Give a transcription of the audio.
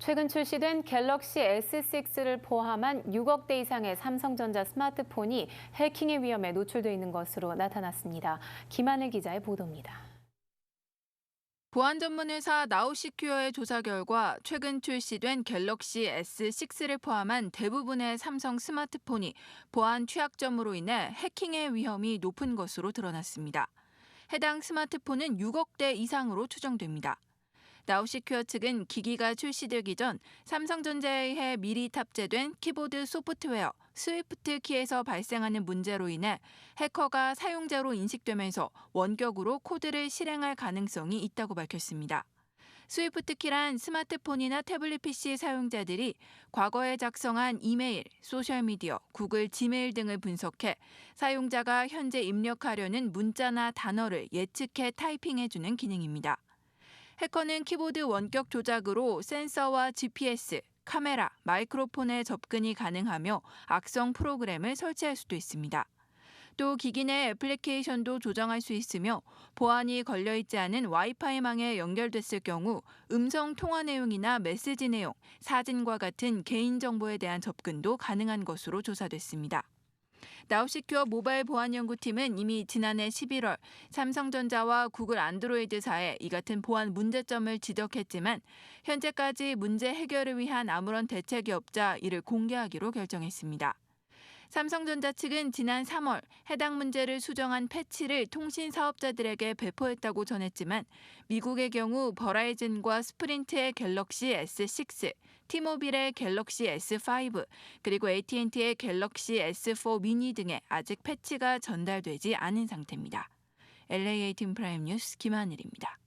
최근 출시된 갤럭시 S6를 포함한 6억 대 이상의 삼성전자 스마트폰이 해킹의 위험에 노출돼 있는 것으로 나타났습니다. 김하늘 기자의 보도입니다. 보안 전문 회사 나우시큐어의 조사 결과 최근 출시된 갤럭시 S6를 포함한 대부분의 삼성 스마트폰이 보안 취약점으로 인해 해킹의 위험이 높은 것으로 드러났습니다. 해당 스마트폰은 6억 대 이상으로 추정됩니다. 나우시큐어 측은 기기가 출시되기 전 삼성전자에 의해 미리 탑재된 키보드 소프트웨어 스위프트 키에서 발생하는 문제로 인해 해커가 사용자로 인식되면서 원격으로 코드를 실행할 가능성이 있다고 밝혔습니다. 스위프트 키란 스마트폰이나 태블릿 PC 사용자들이 과거에 작성한 이메일, 소셜미디어, 구글 지메일 등을 분석해 사용자가 현재 입력하려는 문자나 단어를 예측해 타이핑해주는 기능입니다. 해커는 키보드 원격 조작으로 센서와 GPS, 카메라, 마이크로폰에 접근이 가능하며 악성 프로그램을 설치할 수도 있습니다. 또 기기 내 애플리케이션도 조정할 수 있으며 보안이 걸려 있지 않은 와이파이망에 연결됐을 경우 음성 통화 내용이나 메시지 내용, 사진과 같은 개인정보에 대한 접근도 가능한 것으로 조사됐습니다. 나우시큐어 모바일 보안 연구팀은 이미 지난해 11월 삼성전자와 구글 안드로이드사에 이 같은 보안 문제점을 지적했지만 현재까지 문제 해결을 위한 아무런 대책이 없자 이를 공개하기로 결정했습니다. 삼성전자 측은 지난 3월 해당 문제를 수정한 패치를 통신 사업자들에게 배포했다고 전했지만 미국의 경우 버라이즌과 스프린트의 갤럭시 S6, 티모빌의 갤럭시 S5, 그리고 AT&T의 갤럭시 S4 미니 등에 아직 패치가 전달되지 않은 상태입니다. LA18 프라임 뉴스 김하늘입니다.